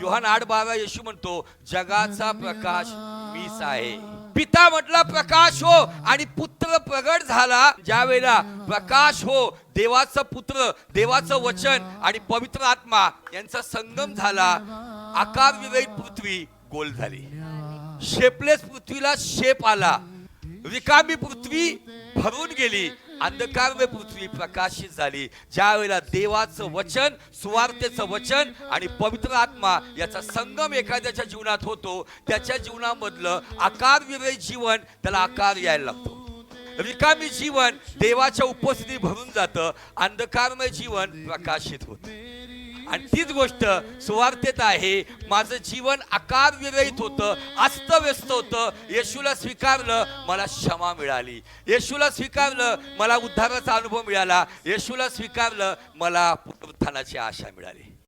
योहान आठ बारा येशू म्हणतो जगाचा प्रकाश मीच आहे. पिता म्हटला प्रकाश हो. आणि पुत्र प्रगट झाला ज्या वेळेला प्रकाश हो देवाचं पुत्र देवाचं वचन आणि पवित्र आत्मा यांचा संगम झाला आकार विरहित पृथ्वी गोल झाली. शेपलेस पृथ्वीला शेप आला. रिकामी पृथ्वी भरून गेली. अंधकारमय पृथ्वी प्रकाशित झाली. ज्या वेळेला देवाचं वचन सुवार्थेचं वचन आणि पवित्र आत्मा याचा संगम एखाद्याच्या जीवनात होतो त्याच्या जीवनामधलं आकार विरय जीवन त्याला आकार यायला लागतो. रिकामी जीवन देवाच्या उपस्थिती भरून जातं अंधकारमय जीवन प्रकाशित होतं. आणि तीच गोष्ट सुवार्थेत आहे. माझं जीवन आकार विरहित होतं अस्तव्यस्त होतं. येशूला स्वीकारलं मला क्षमा मिळाली. येशूला स्वीकारलं मला उद्धाराचा अनुभव मिळाला. येशूला स्वीकारलं मला पुनरुत्थानाची आशा मिळाली.